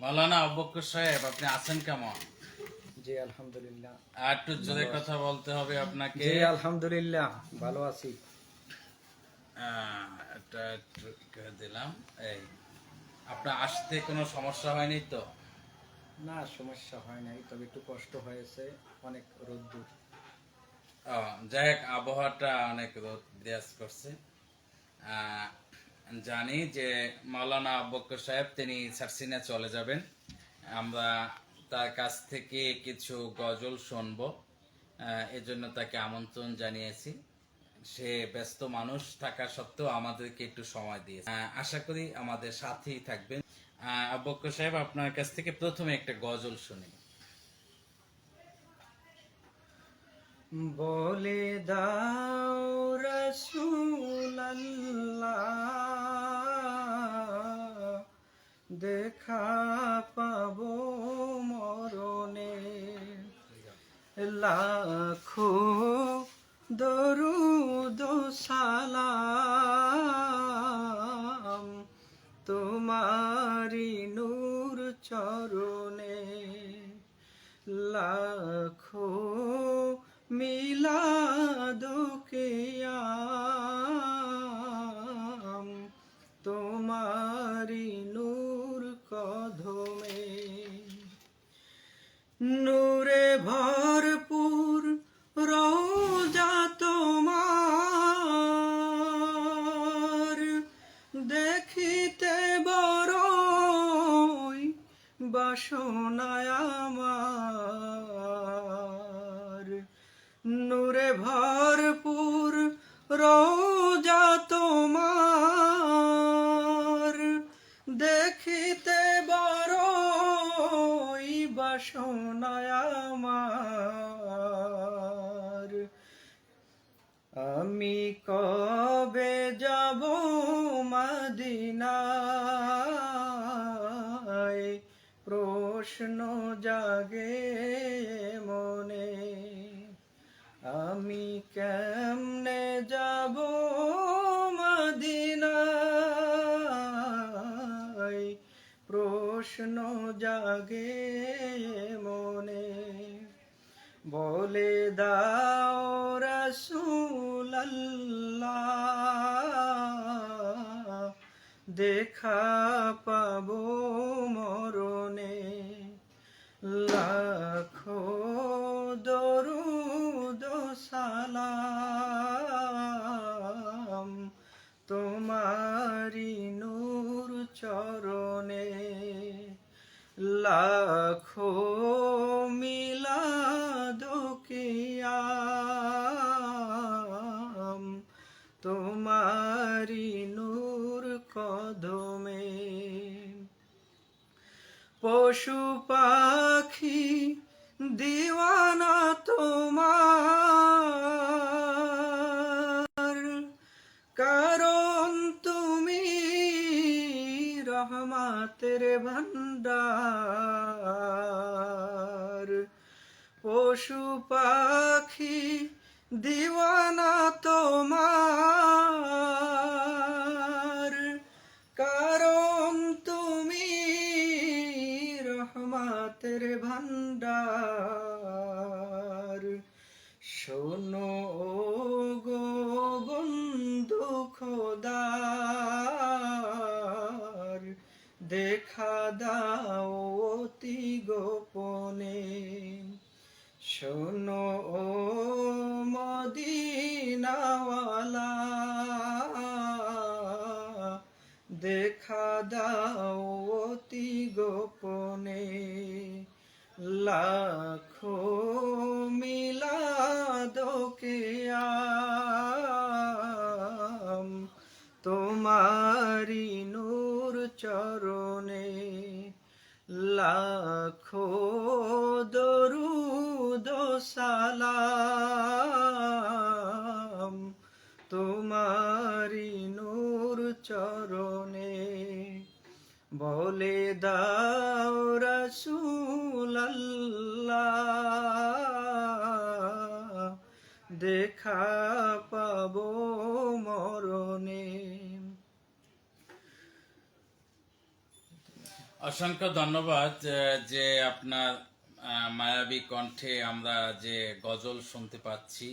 মাওলানা আব্বকর সাহেব আপনি আছেন কেমন? জি আলহামদুলিল্লাহ। আর একটু জোরে কথা বলতে হবে আপনাকে। জি আলহামদুলিল্লাহ ভালো আছি। এটা একটু দিলাম এই আপনার আসতে কোনো সমস্যা হয়নি তো? না সমস্যা হয় নাই তবে একটু কষ্ট হয়েছে অনেক রোদ্দুর যাই হোক আবহাওয়াটা অনেক রোদ বিরাজ করছে। জানি যে মাওলানা আব্বকর সাহেব তিনি সারসিনা চলে যাবেন। আমরা তার কাছ থেকে কিছু গজল শুনব। এজন্য তাকে আমন্ত্রণ জানিয়েছি। সে ব্যস্ত মানুষ থাকা সত্ত্বেও আমাদেরকে একটু সময় দিয়েছে। আশা করি আমাদের সাথেই থাকবেন। আহ, আব্বকর সাহেব আপনার কাছ থেকে প্রথমে একটা গজল শুনি। বলে দাও দেখা পাবো মরণে। লাখো বাসনায় আমার। নূরে ভরপুর রোজা প্রশ্ন জাগে মনে আমি কেমনে যাব মদিনায়? প্রশ্ন জাগে মনে বলে দাও দেখা পাব মরণে। লাখো দরুদ সালাম। পশু পাখি দিওয়ানা তোমার। কারণ তুমি রহমাতের ভান্ডার পশু পাখি দিওয়ানা তোমার। শোনো গো বন্ধু খোদার, দেখা দাও অতি গোপনে। শোনো ও মদিনাওয়ালা, দেখা দাও অতি গোপনে। লাখো চরণে লাখো দরুদ সালাম। তোমারি নূর চরণে বলে দাও রসুল্লাহ দেখা পাবো মরণে অসংখ্য ধন্যবাদ যে আপনার মায়াবী কণ্ঠে আমরা যে গজল শুনতে পাচ্ছি।